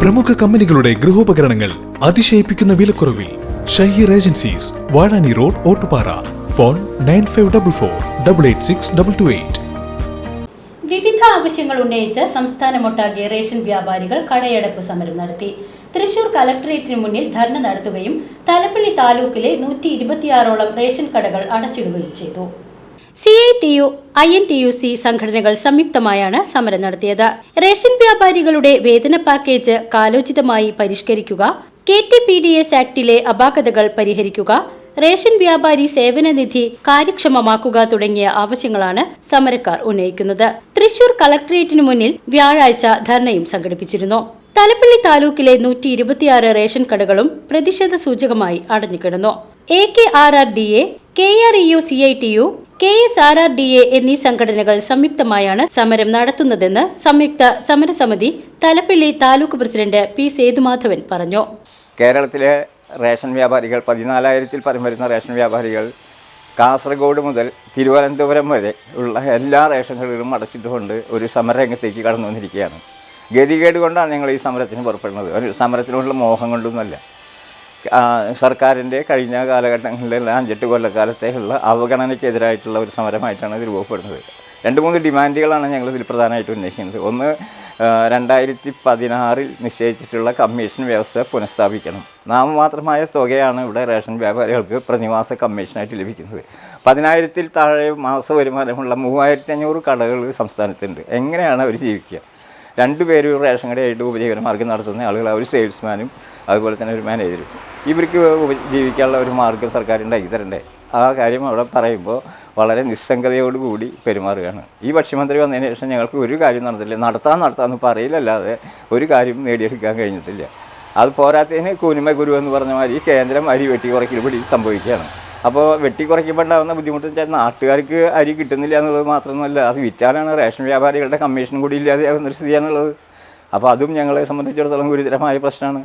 പ്രമുഖ കമ്പനികളുടെ ഗൃഹോപകരണങ്ങൾ അതിശയിപ്പിക്കുന്ന വിലക്കുറവിൽ Shaheer agencies Vazhani road Ottupara. Phone nine five double four double eight six double two eight. വിവിധ ആവശ്യങ്ങൾ ഉന്നയിച്ച് സംസ്ഥാനമൊട്ടാകെ റേഷൻ വ്യാപാരികൾ കടയടപ്പ് സമരം നടത്തി. തൃശൂർ കലക്ടറേറ്റിന് മുന്നിൽ ധർണ നടത്തുകയും തലപ്പള്ളി താലൂക്കിലെ നൂറ്റി ഇരുപത്തിയാറോളം റേഷൻ കടകൾ അടച്ചിടുകയും ചെയ്തു. C I T U I N T U C സംഘടനകൾ സംയുക്തമായാണ് സമരം നടത്തിയത്. റേഷൻ വ്യാപാരികളുടെ വേതന പാക്കേജ് കാലോചിതമായി പരിഷ്കരിക്കുക K T P D S ആക്ടിലെ അപാകതകൾ പരിഹരിക്കുക റേഷൻ വ്യാപാരി സേവന നിധി കാര്യക്ഷമമാക്കുക തുടങ്ങിയ ആവശ്യങ്ങളാണ് സമരക്കാർ ഉന്നയിക്കുന്നത്. തൃശൂർ കളക്ടറേറ്റിനു മുന്നിൽ വ്യാഴാഴ്ച ധർണയും സംഘടിപ്പിച്ചിരുന്നു. തലപ്പള്ളി താലൂക്കിലെ നൂറ്റി ഇരുപത്തിയാറ് റേഷൻ കടകളും പ്രതിഷേധ സൂചകമായി അടഞ്ഞുകിടന്നു. A K R R D A K R E U C I T U K S R R D A എന്നീ സംഘടനകൾ സംയുക്തമായാണ് സമരം നടത്തുന്നതെന്ന് സംയുക്ത സമരസമിതി തലപ്പള്ളി താലൂക്ക് പ്രസിഡന്റ് പി സേതുമാധവൻ പറഞ്ഞു. കേരളത്തിലെ റേഷൻ വ്യാപാരികൾ പതിനാലായിരത്തിൽ പരം വരുന്ന റേഷൻ വ്യാപാരികൾ കാസർഗോഡ് മുതൽ തിരുവനന്തപുരം വരെ ഉള്ള എല്ലാ റേഷൻ കടകളും അടച്ചിട്ടുകൊണ്ട് ഒരു സമരരംഗത്തേക്ക് കടന്നു വന്നിരിക്കുകയാണ് ഗതികേട് കൊണ്ടാണ് ഞങ്ങൾ ഈ സമരത്തിന് പുറപ്പെടുന്നത്. ഒരു സമരത്തിനുള്ള മോഹം കൊണ്ടൊന്നുമല്ല. സർക്കാരിന്റെ കഴിഞ്ഞ കാലഘട്ടങ്ങളിലെ അഞ്ചെട്ട് കൊല്ലക്കാലത്തേക്കുള്ള അവഗണനയ്ക്കെതിരായിട്ടുള്ള ഒരു സമരമായിട്ടാണ് ഇത് രൂപപ്പെടുന്നത്. രണ്ട് മൂന്ന് ഡിമാൻഡുകളാണ് ഞങ്ങൾ ഇതിൽ പ്രധാനമായിട്ട് ഉന്നയിക്കുന്നത്. ഒന്ന് രണ്ടായിരത്തി പതിനാറിൽ നിശ്ചയിച്ചിട്ടുള്ള കമ്മീഷൻ വ്യവസ്ഥ പുനഃസ്ഥാപിക്കണം. നാമമാത്രമായ തുകയാണ് ഇവിടെ റേഷൻ വ്യാപാരികൾക്ക് പ്രതിമാസ കമ്മീഷനായിട്ട് ലഭിക്കുന്നത്. പതിനായിരത്തിൽ താഴെ മാസ വരുമാനമുള്ള മൂവായിരത്തി അഞ്ഞൂറ് കടകൾ സംസ്ഥാനത്തുണ്ട്. എങ്ങനെയാണ് അവർ ജീവിക്കുക? രണ്ടുപേരും റേഷൻ കടയായിട്ട് ഉപജീവന മാർഗം നടത്തുന്ന ആളുകൾ ഒരു സെയിൽസ്മാനും അതുപോലെ തന്നെ ഒരു മാനേജരും. ഇവർക്ക് ഉപജീവിക്കാനുള്ള ഒരു മാർഗം സർക്കാർ ഉണ്ടാക്കി തരണ്ടേ? ആ കാര്യം അവിടെ പറയുമ്പോൾ വളരെ നിസ്സംഗതയോടുകൂടി പെരുമാറുകയാണ്. ഈ ഭക്ഷ്യമന്ത്രി വന്നതിന് ശേഷം ഞങ്ങൾക്ക് ഒരു കാര്യം നടന്നില്ല. നടത്താൻ നടത്താമെന്ന് പറയില്ലല്ലാതെ ഒരു കാര്യം നേടിയെടുക്കാൻ കഴിഞ്ഞിട്ടില്ല. അത് പോരാത്തതിന് കൂനിമ ഗുരു എന്ന് പറഞ്ഞ മാതിരി കേന്ദ്രം അരി വെട്ടി കുറയ്ക്കൽ പിടി സംഭവിക്കുകയാണ്. അപ്പോൾ വെട്ടി കുറയ്ക്കുമ്പോൾ ഉണ്ടാകുന്ന ബുദ്ധിമുട്ട് വെച്ചാൽ നാട്ടുകാർക്ക് അരി കിട്ടുന്നില്ല എന്നുള്ളത് മാത്രമല്ല അത് വിറ്റാലാണ് റേഷൻ വ്യാപാരികളുടെ കമ്മീഷൻ കൂടി ഇല്ലാതെയാകുന്ന ഒരു സ്ഥിതിയാണുള്ളത്. അപ്പോൾ അതും ഞങ്ങളെ സംബന്ധിച്ചിടത്തോളം ഗുരുതരമായ പ്രശ്നമാണ്.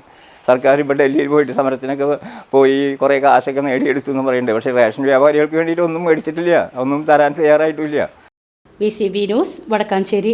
സർക്കാർ ഇപ്പോൾ ഡൽഹിയിൽ പോയിട്ട് സമരത്തിനൊക്കെ പോയി കുറേ കാശൊക്കെ നേടിയെടുത്തു എന്ന് പറയുന്നുണ്ട്. പക്ഷേ റേഷൻ വ്യാപാരികൾക്ക് വേണ്ടിയിട്ട് ഒന്നും മേടിച്ചിട്ടില്ല ഒന്നും തരാൻ തയ്യാറായിട്ടില്ല. B C B news Vadakkanchery.